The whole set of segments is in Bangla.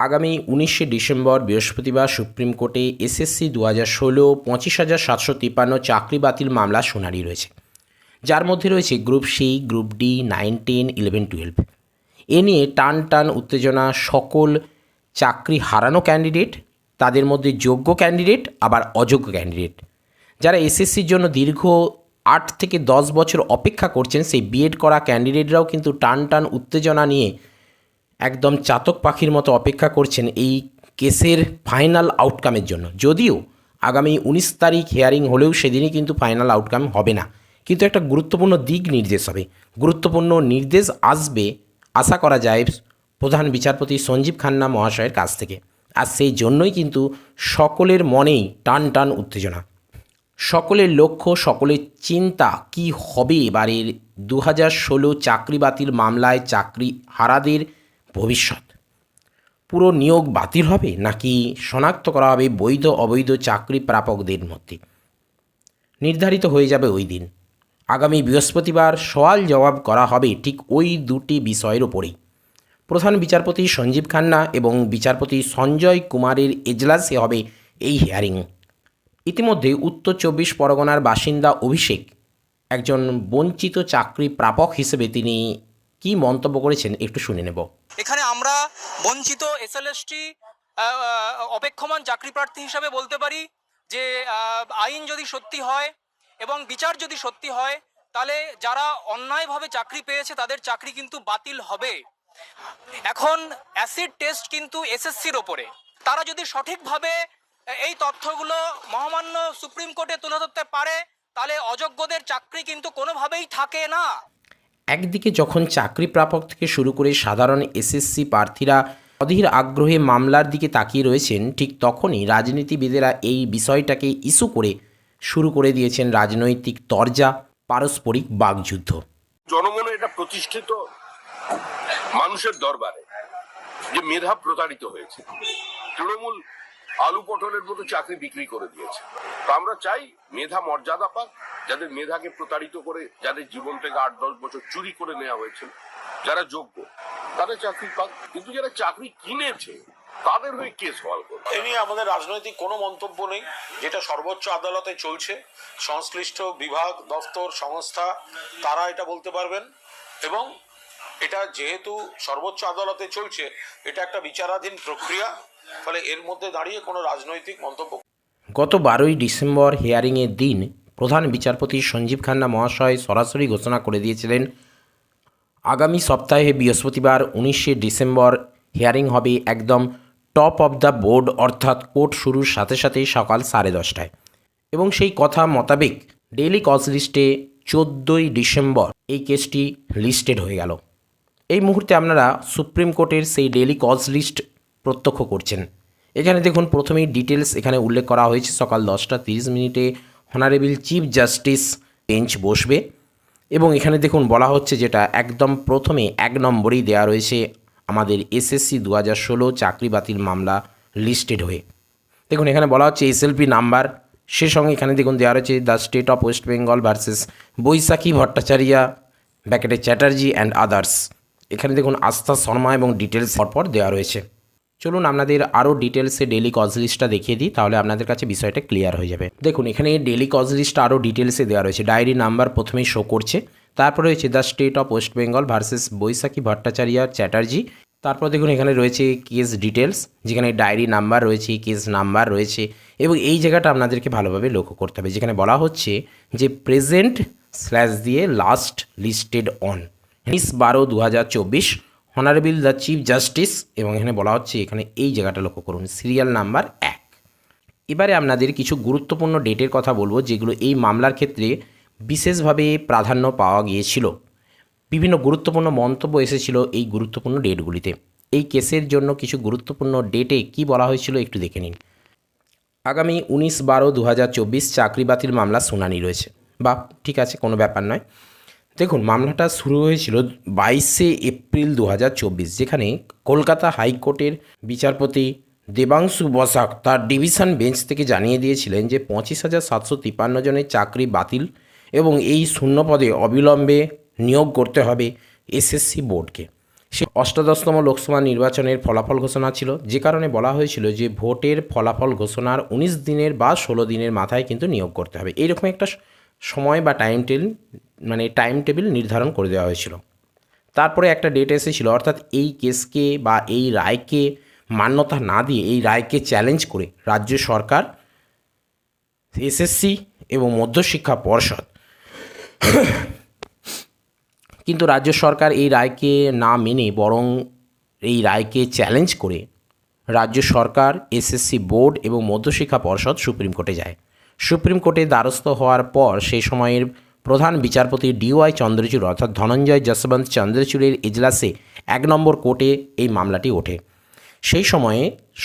আগামী উনিশে ডিসেম্বর বৃহস্পতিবার সুপ্রিম কোর্টে এসএসসি দু হাজার ষোলো, পঁচিশ হাজার সাতশো তিপ্পান্ন চাকরি বাতিল মামলা শুনানি রয়েছে। যার মধ্যে রয়েছে group C, group D, nine, ten, eleven, twelve. এ নিয়ে টান টান উত্তেজনা, সকল চাকরি হারানো ক্যান্ডিডেট, তাদের মধ্যে যোগ্য ক্যান্ডিডেট, আবার অযোগ্য ক্যান্ডিডেট। যারা এসএসসির জন্য দীর্ঘ আট থেকে দশ বছর অপেক্ষা করছেন, সেই বিএড করা ক্যান্ডিডেটরাও কিন্তু টান টান উত্তেজনা নিয়ে একদম চাতক পাখির মতো অপেক্ষা করছেন এই কেসের ফাইনাল আউটকামের জন্য। যদিও আগামী উনিশ তারিখ হেয়ারিং হলেও সেদিনই কিন্তু ফাইনাল আউটকাম হবে না। কিন্তু একটা গুরুত্বপূর্ণ দিক নির্দেশ হবে। গুরুত্বপূর্ণ নির্দেশ আসবে, আশা করা যায়, প্রধান বিচারপতি সঞ্জীব খান্না মহাশয়ের কাছ থেকে। আর সেই জন্যই কিন্তু সকলের মনেই টান টান উত্তেজনা। সকলের লক্ষ্য, সকলের চিন্তা কি হবে এবারের দু হাজার ষোলো চাকরি বাতিল মামলায় চাকরি হারাদের ভবিষ্যৎ? পুরো নিয়োগ বাতিল হবে নাকি শনাক্ত করা হবে বৈধ অবৈধ চাকরি প্রাপকদের মধ্যে? নির্ধারিত হয়ে যাবে ওই দিন। আগামী বৃহস্পতিবার সওয়াল জবাব করা হবে ঠিক ওই দুটি বিষয়ের ওপরেই প্রধান বিচারপতি সঞ্জীব খান্না এবং বিচারপতি সঞ্জয় কুমারের এজলাসে হবে এই হিয়ারিং ইতিমধ্যে উত্তর চব্বিশ পরগনার বাসিন্দা অভিষেক, একজন বঞ্চিত চাকরি প্রাপক হিসেবে তিনি কি মন্তব্য করেছেন একটু শুনে নেব। এখানে আমরা বঞ্চিত এসএলএসটি অপেক্ষমান চাকরি প্রার্থী হিসাবে বলতে পারি যে আইন যদি সত্যি হয় এবং বিচার যদি সত্যি হয়, তাহলে যারা অন্যায়ভাবে চাকরি পেয়েছে তাদের চাকরি কিন্তু বাতিল হবে। এখন অ্যাসিড টেস্ট কিন্তু এসএসসির ওপরে। তারা যদি সঠিকভাবে এই তথ্যগুলো মহামান্য সুপ্রিম কোর্টে তুলে ধরতে পারে, তাহলে অযোগ্যদের চাকরি কিন্তু কোনোভাবেই থাকে না। একদিকে যখন চাকরি প্রাপক থেকে শুরু করে সাধারণ এসএসসি প্রার্থীরা অধীর আগ্রহে মামলার দিকে তাকিয়ে রয়েছেন, ঠিক তখনই রাজনীতিবিদেরা এই বিষয়টাকে ইস্যু করে শুরু করে দিয়েছেন রাজনৈতিক তরজা, পারস্পরিক বাগযুদ্ধ জনমনে এটা প্রতিষ্ঠিত মানুষের দরবারে যে মেধা প্রতারিত হয়েছে, তৃণমূল আলু পটলের মতো চাকরি বিক্রি করে দিয়েছে। তো আমরা চাই মেধা মর্যাদা পাক, যাদের মেধাকে প্রতারিত করে, যাদের জীবন থেকে আট, দশ বছর চুরি করে নেওয়া হয়েছে, যারা যোগ্য, তাদের চাকরি পাক। কিন্তু যারা চাকরি কিনেছে, তাদের হয়ে কে সওয়াল করবে? এ নিয়ে আমাদের রাজনৈতিক কোনো মন্তব্য নেই। যেটা সর্বোচ্চ আদালতে চলছে, সংশ্লিষ্ট বিভাগ দপ্তর সংস্থা, তারা এটা বলতে পারবেন। এবং এটা যেহেতু সর্বোচ্চ আদালতে চলছে, এটা একটা বিচারাধীন প্রক্রিয়া। ফলে এর মধ্যে দাঁড়িয়ে কোনো রাজনৈতিক মন্তব্য গত বারোই ডিসেম্বর হিয়ারিংয়ের দিন প্রধান বিচারপতি সঞ্জীব খান্না মহাশয় সরাসরি ঘোষণা করে দিয়েছিলেন, আগামী সপ্তাহে বৃহস্পতিবার উনিশে ডিসেম্বর হিয়ারিং হবে একদম টপ অফ দ্য বোর্ড অর্থাৎ কোর্ট শুরুর সাথে সাথে সকাল সাড়ে দশটায়। এবং সেই কথা মোতাবেক ডেইলি কজ লিস্টে চোদ্দোই ডিসেম্বর এই কেসটি লিস্টেড হয়ে গেল। এই মুহূর্তে আপনারা সুপ্রিম কোর্টের সেই ডেইলি কজ লিস্ট প্রত্যক্ষ করছেন। এখানে দেখুন, প্রথমেই ডিটেলস এখানে উল্লেখ করা হয়েছে। সকাল দশটা তিরিশ মিনিটে হনারেবল চিফ জাস্টিস বেঞ্চ বসবে এবং এখানে দেখুন, বলা হচ্ছে যেটা একদম প্রথমে এক নম্বরেই দেওয়া রয়েছে আমাদের এসএসসি দু হাজার ষোলো চাকরি বাতিল মামলা লিস্টেড হয়ে। দেখুন, এখানে বলা হচ্ছে এসএলপি নাম্বার, সে সঙ্গে এখানে দেখুন দেওয়া রয়েছে the state of West Bengal versus Baishakhi Bhattacharya, ব্যাকেটে Chatterjee and others এখানে দেখুন, আস্থা শর্মা এবং ডিটেলস পরপর দেওয়া রয়েছে। চলুন আপনাদের আরও ডিটেলসে ডেলি কজ লিস্টটা দেখিয়ে দিই, তাহলে আপনাদের কাছে বিষয়টা ক্লিয়ার হয়ে যাবে। দেখুন, এখানে ডেলি কজ লিস্ট আরও ডিটেলসে দেওয়া রয়েছে। ডায়েরি নাম্বার প্রথমেই শো করছে। তারপর রয়েছে the state of West Bengal versus Baishakhi Bhattacharya Chatterjee তারপর দেখুন, এখানে রয়েছে কেস ডিটেলস যেখানে ডায়েরি নাম্বার রয়েছে কেস নাম্বার রয়েছে, এবং এই জায়গাটা আপনাদেরকে ভালোভাবে লক্ষ্য করতে হবে। যেখানে বলা হচ্ছে যে প্রেজেন্ট স্ল্যাশ দিয়ে লাস্ট লিস্টেড অন উনিশ বারো দু হনারেবল দ্য চিফ জাস্টিস এবং এখানে বলা হচ্ছে এখানে এই জায়গাটা লক্ষ্য করুন সিরিয়াল নাম্বার এক। এবারে আপনাদের কিছু গুরুত্বপূর্ণ ডেটের কথা বলব, যেগুলো এই মামলার ক্ষেত্রে বিশেষভাবে প্রাধান্য পাওয়া গিয়েছিল। বিভিন্ন গুরুত্বপূর্ণ মন্তব্য এসেছিল এই গুরুত্বপূর্ণ ডেটগুলিতে এই কেসের জন্য কিছু গুরুত্বপূর্ণ ডেটে কি বলা হয়েছিল একটু দেখে নিন। আগামী উনিশ বারো দু চাকরি বাতিল মামলা শুনানি রয়েছে। বা ঠিক আছে, কোনো ব্যাপার নয়। দেখুন, মামলাটা শুরু হয়েছিল বাইশে এপ্রিল দু হাজার চব্বিশ, যেখানে কলকাতা হাইকোর্টের বিচারপতি দেবাংশু বসাক তার ডিভিশন বেঞ্চ থেকে জানিয়ে দিয়েছিলেন যে পঁচিশ হাজার সাতশো তিপ্পান্ন জনের চাকরি বাতিল এবং এই শূন্য পদে অবিলম্বে নিয়োগ করতে হবে এসএসসি বোর্ডকে। সে অষ্টাদশতম লোকসভা নির্বাচনের ফলাফল ঘোষণা ছিল, যে কারণে বলা হয়েছিল যে ভোটের ফলাফল ঘোষণার উনিশ দিনের বা ষোলো দিনের মাথায় কিন্তু নিয়োগ করতে হবে। এইরকম একটা সময় বা টাইম টেবিল মানে টাইম টেবিল নির্ধারণ করে দেওয়া হয়েছিল। তারপরে একটা ডেট এসেছিল, অর্থাৎ এই কেসকে বা এই রায়কে মান্যতা না দিয়ে এই রায়কে চ্যালেঞ্জ করে রাজ্য সরকার এসএসসি এবং মধ্যশিক্ষা পর্ষদ। কিন্তু রাজ্য সরকার এই রায়কে না মেনে বরং এই রায়কে চ্যালেঞ্জ করে রাজ্য সরকার এসএসসি বোর্ড এবং মধ্যশিক্ষা পর্ষদ সুপ্রিম কোর্টে যায়। সুপ্রিম কোর্টে দ্বারস্থ হওয়ার পর সেই সময়ের প্রধান বিচারপতি ডিওয়াই চন্দ্রচূড়, অর্থাৎ ধনঞ্জয় যশবন্ত চন্দ্রচূড়ের এজলাসে এক নম্বর কোর্টে এই মামলাটি ওঠে। সেই সময়ে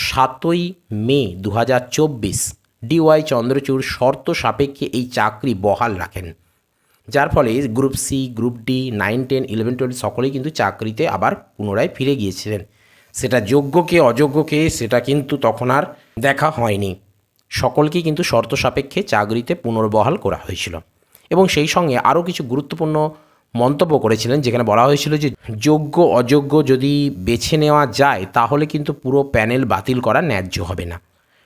সাতই মে দু হাজার চব্বিশ ডিওয়াই চন্দ্রচূড় শর্ত সাপেক্ষে এই চাকরি বহাল রাখেন। যার ফলে group C, group D, nine, ten, eleven, twelve সকলেই কিন্তু চাকরিতে আবার পুনরায় ফিরে গিয়েছিলেন। সেটা যোগ্যকে অযোগ্যকে সেটা কিন্তু তখন আর দেখা হয়নি। সকলকে কিন্তু শর্ত সাপেক্ষে চাকরিতে পুনর্বহাল করা হয়েছিল। এবং সেই সঙ্গে আরও কিছু গুরুত্বপূর্ণ মন্তব্য করেছিলেন, যেখানে বলা হয়েছিল যে, যোগ্য, অযোগ্য যদি বেছে নেওয়া যায়, তাহলে কিন্তু পুরো প্যানেল বাতিল করা ন্যায্য হবে না।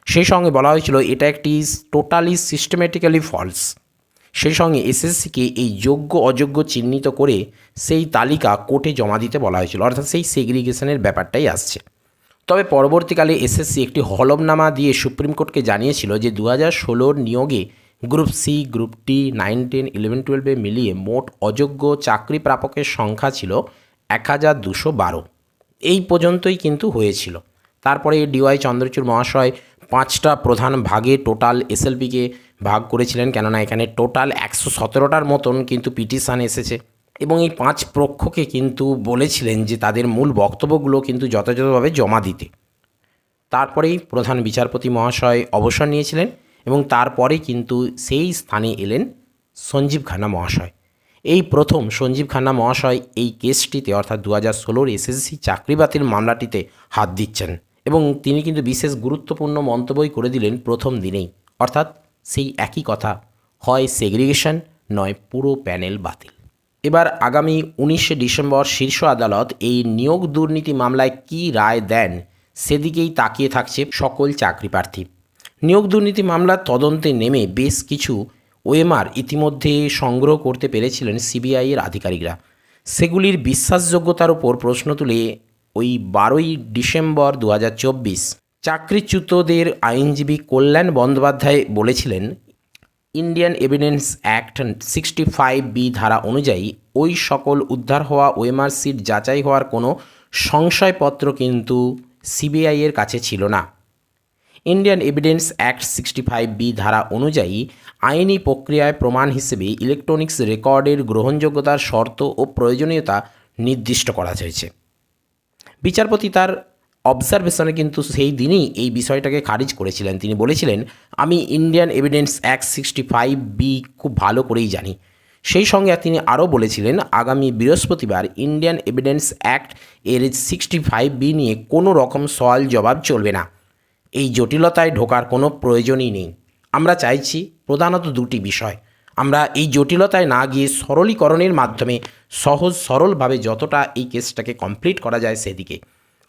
সেই সঙ্গে বলা হয়েছিল, এটা একটি টোটালি সিস্টেমেটিক্যালি ফলস। সেই সঙ্গে এসএসসিকে এই যোগ্য, অযোগ্য চিহ্নিত করে সেই তালিকা কোর্টে জমা দিতে বলা হয়েছিল। অর্থাৎ সেই সেগ্রিগেশনের ব্যাপারটাই আসছে। তবে পরবর্তীকালে এসএসসি একটি হলফনামা দিয়ে সুপ্রিম কোর্টকে জানিয়েছিল যে দু হাজার ষোলোর নিয়োগে group C, group D nine, ten, eleven, টুয়েলভে মিলিয়ে মোট অযোগ্য চাকরি প্রাপকের সংখ্যা ছিল এক হাজার দুশো বারো। এই পর্যন্তই কিন্তু হয়েছিল। তারপরে ডিওয়াই চন্দ্রচূড় মহাশয় পাঁচটা প্রধান ভাগে টোটাল এসএলপিকে ভাগ করেছিলেন, কেননা এখানে টোটাল একশো সতেরোটার মতন কিন্তু পিটিশান এসেছে। এবং এই পাঁচ পক্ষকে কিন্তু বলেছিলেন যে তাদের মূল বক্তব্যগুলো কিন্তু যথাযথভাবে জমা দিতে। তারপরেই প্রধান বিচারপতি মহাশয় অবসর নিয়েছিলেন। এবং তারপরে কিন্তু সেই স্থানে এলেন সঞ্জীব খান্না মহাশয়। এই প্রথম সঞ্জীব খান্না মহাশয় এই কেসটিতে, অর্থাৎ দু হাজার ষোলোর এসএসসি চাকরি বাতিল মামলাটিতে হাত দিচ্ছেন এবং তিনি কিন্তু বিশেষ গুরুত্বপূর্ণ মন্তব্যই করে দিলেন প্রথম দিনেই। অর্থাৎ সেই একই কথা, হয় সেগ্রিগেশন, নয় পুরো প্যানেল বাতিল। এবার আগামী উনিশে ডিসেম্বর শীর্ষ আদালত এই নিয়োগ দুর্নীতি মামলায় কী রায় দেন, সেদিকেই তাকিয়ে থাকছে সকল চাকরি প্রার্থী। নিয়োগ দুর্নীতি মামলার তদন্তে নেমে বেশ কিছু ওএমআর ইতিমধ্যে সংগ্রহ করতে পেরেছিলেন সিবিআইয়ের আধিকারিকরা। সেগুলির বিশ্বাসযোগ্যতার উপর প্রশ্ন তুলে ওই বারোই ডিসেম্বর দু হাজার চব্বিশ চাকরিচ্যুতদের আইনজীবী কল্যাণ বন্দ্যোপাধ্যায় বলেছিলেন, Indian evidence act sixty five B ধারা অনুযায়ী ওই সকল উদ্ধার হওয়া ওএমআর সিট যাচাই হওয়ার কোনো সংশয়পত্র কিন্তু সিবিআইয়ের কাছে ছিল না। Indian evidence act sixty five B ধারা অনুযায়ী আইনি প্রক্রিয়ায় প্রমাণ হিসেবে ইলেকট্রনিক্স রেকর্ডের গ্রহণযোগ্যতার শর্ত ও প্রয়োজনীয়তা নির্দিষ্ট করা হয়েছে। বিচারপতি তার অবজারভেশনে কিন্তু সেই দিনই এই বিষয়টাকে খারিজ করেছিলেন। তিনি বলেছিলেন, আমি Indian evidence act sixty five B খুব ভালো করেই জানি। সেই সঙ্গে তিনি আরও বলেছিলেন, আগামী বৃহস্পতিবার ইন্ডিয়ান এভিডেন্স অ্যাক্ট এর সিক্সটি ফাইভ বি নিয়ে কোনো রকম সওয়াল জবাব চলবে না। এই জটিলতায় ঢোকার কোনো প্রয়োজনই নেই। আমরা চাইছি প্রধানত দুটি বিষয়। আমরা এই জটিলতায় না গিয়ে সরলীকরণের মাধ্যমে সহজ সরলভাবে যতটা এই কেসটাকে কমপ্লিট করা যায় সেদিকে।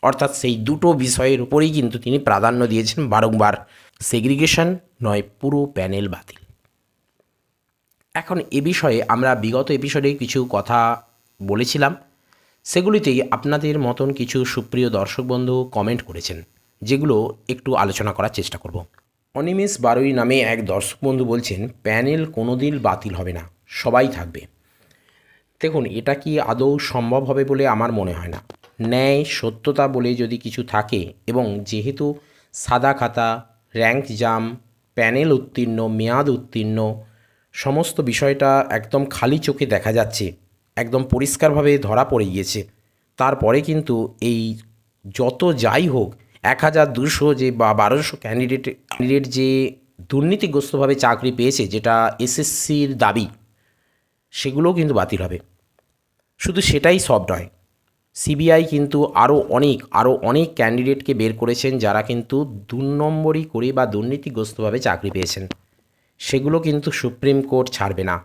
অর্থাৎ সেই দুটো বিষয়ের উপরেই কিন্তু তিনি প্রাধান্য দিয়েছেন বারংবার। সেগ্রিগেশন নয়, পুরো প্যানেল বাতিল। এখন এ বিষয়ে আমরা বিগত এপিসোডে কিছু কথা বলেছিলাম। সেগুলিতেই আপনাদের মতন কিছু সুপ্রিয় দর্শক বন্ধু কমেন্ট করেছেন। যেগুলো একটু আলোচনা করার চেষ্টা করব। অনিমেষ বারুই নামে এক দর্শক বন্ধু বলছেন, প্যানেল কোনোদিন বাতিল হবে না, সবাই থাকবে। দেখুন, এটা কি আদৌ সম্ভব হবে বলে আমার মনে হয় না। ন্যায়, সত্যতা বলে যদি কিছু থাকে এবং যেহেতু সাদা খাতা, র্যাঙ্ক জাম, প্যানেল উত্তীর্ণ, মেয়াদ উত্তীর্ণ, সমস্ত বিষয়টা একদম খালি চোখে দেখা যাচ্ছে, একদম পরিষ্কারভাবে ধরা পড়ে গিয়েছে, তারপরে কিন্তু এই যত যাই হোক এক হাজার দুশো যে বা বারোশো ক্যান্ডিডেট ক্যান্ডিডেট যে দুর্নীতিগ্রস্তভাবে চাকরি পেয়েছে, যেটা এসএসসির দাবি, সেগুলোও কিন্তু বাতিল হবে। শুধু সেটাই সব নয়, সিবিআই কিন্তু আরও অনেক আরও অনেক ক্যান্ডিডেটকে বের করেছেন, যারা কিন্তু দু নম্বরই করে বা দুর্নীতিগ্রস্তভাবে চাকরি পেয়েছেন। সেগুলো কিন্তু সুপ্রিম কোর্ট ছাড়বে না।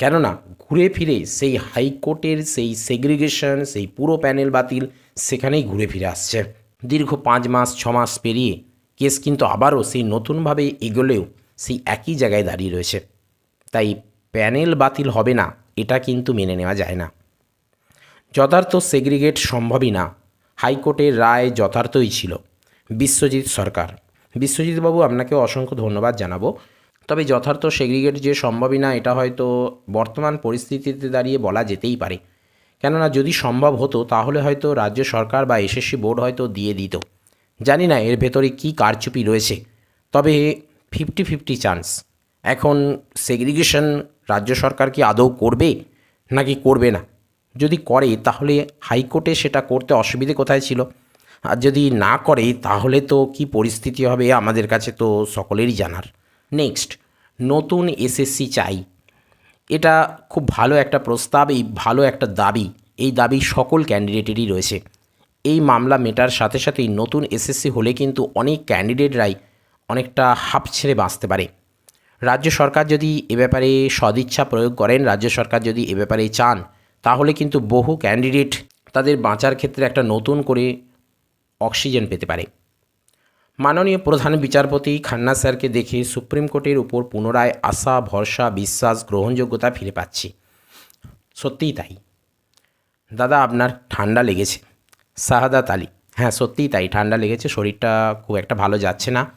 কেননা, ঘুরে ফিরে সেই হাইকোর্টের সেই সেগ্রিগেশন সেই পুরো প্যানেল বাতিল, সেখানেই ঘুরে ফিরে আসছে। দীর্ঘ পাঁচ মাস, ছ মাস পেরিয়ে কেস কিন্তু আবারও সেই নতুনভাবে এগোলেও সেই একই জায়গায় দাঁড়িয়ে রয়েছে। তাই প্যানেল বাতিল হবে না, এটা কিন্তু মেনে নেওয়া যায় না। যথার্থ সেগ্রিগেট সম্ভবই না। হাইকোর্টের রায় যথার্থই ছিল। বিশ্বজিৎ সরকার। বিশ্বজিৎবাবু আপনাকে অসংখ্য ধন্যবাদ জানাব। তবে যথার্থ সেগ্রিগেট যে সম্ভবই না, এটা হয়তো বর্তমান পরিস্থিতিতে দাঁড়িয়ে বলা যেতেই পারে। কেননা যদি সম্ভব হতো, তাহলে হয়তো রাজ্য সরকার বা এসএসসি বোর্ড হয়তো দিয়ে দিত। জানি না এর ভেতরে কী কারচুপি রয়েছে, তবে ফিফটি ফিফটি চান্স। এখন সেগ্রিগেশন রাজ্য সরকার কি আদৌ করবে, নাকি করবে না? যদি করে, তাহলে হাইকোর্টে সেটা করতে অসুবিধে কোথায় ছিল? আর যদি না করে, তাহলে তো কি পরিস্থিতি হবে আমাদের কাছে তো সকলেরই জানার। নেক্সট, নতুন এসএসসি চাই। এটা খুব ভালো একটা প্রস্তাব, এই ভালো একটা দাবি, এই দাবি সকল ক্যান্ডিডেটেরই রয়েছে। এই মামলা মেটার সাথে সাথেই নতুন এসএসসি হলে কিন্তু অনেক ক্যান্ডিডেটরাই অনেকটা হাঁপ ছেড়ে বাঁচতে পারে। রাজ্য সরকার যদি এ ব্যাপারে সদিচ্ছা প্রয়োগ করেন, রাজ্য সরকার যদি এ ব্যাপারে চান, তাহলে কিন্তু বহু ক্যান্ডিডেট তাদের বাঁচার ক্ষেত্রে একটা নতুন করে অক্সিজেন পেতে পারে। মাননীয় প্রধান বিচারপতি খান্না স্যারকে দেখে সুপ্রিম কোর্টের উপর পুনরায় আশা, ভরসা, বিশ্বাস, গ্রহণযোগ্যতা ফিরে পাচ্ছি। সত্যিই তাই। দাদা, আপনার ঠান্ডা লেগেছে। শাহাদাত আলী। হ্যাঁ সত্যিই তাই, ঠান্ডা লেগেছে, শরীরটা খুব একটা ভালো যাচ্ছে না।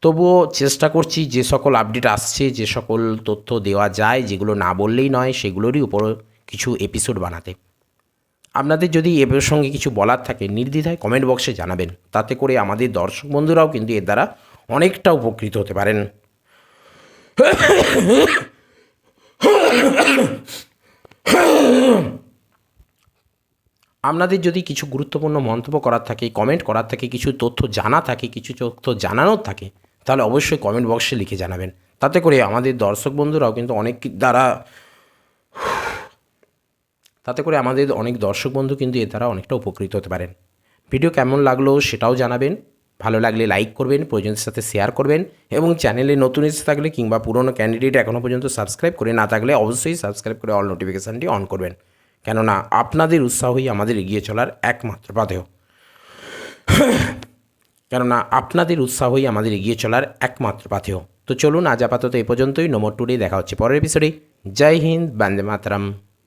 তবুও চেষ্টা করছি যে সকল আপডেট আসছে, যে সকল তথ্য দেওয়া যায়, যেগুলো না বললেই নয়, সেগুলোরই উপর কিছু এপিসোড বানাতে। আপনাদের যদি এ প্রসঙ্গে কিছু বলার থাকে, নির্দ্বিধায় কমেন্ট বক্সে জানাবেন। তাতে করে আমাদের দর্শক বন্ধুরাও কিন্তু এর দ্বারা অনেকটা উপকৃত হতে পারেন। আপনাদের যদি কিছু গুরুত্বপূর্ণ মন্তব্য করার থাকে কমেন্ট করার থাকে, কিছু তথ্য জানা থাকে, কিছু তথ্য জানানোর থাকে, তাহলে অবশ্যই কমেন্ট বক্সে লিখে জানাবেন। তাতে করে আমাদের দর্শক বন্ধুরাও কিন্তু অনেক দ্বারা তাতে করে আমাদের অনেক দর্শক বন্ধু কিন্তু এর দ্বারা অনেকটা উপকৃত হতে পারেন। ভিডিও কেমন লাগল সেটাও জানাবেন। ভালো লাগলে লাইক করবেন, প্রয়োজনের সাথে শেয়ার করবেন এবং চ্যানেলে নতুন এসে থাকলে কিংবা পুরনো ক্যান্ডিডেট এখনও পর্যন্ত সাবস্ক্রাইব করে না থাকলে অবশ্যই সাবস্ক্রাইব করে অল নোটিফিকেশানটি অন করবেন। কেননা আপনাদের উৎসাহই আমাদের এগিয়ে চলার একমাত্র পাথেয় কেননা আপনাদের উৎসাহই আমাদের এগিয়ে চলার একমাত্র পাথেয় তো চলুন আজ আপাতত এ পর্যন্তই। নম্বর টুডে দেখা হচ্ছে পরের এপিসোডে জয় হিন্দ, বন্দে মাতরম।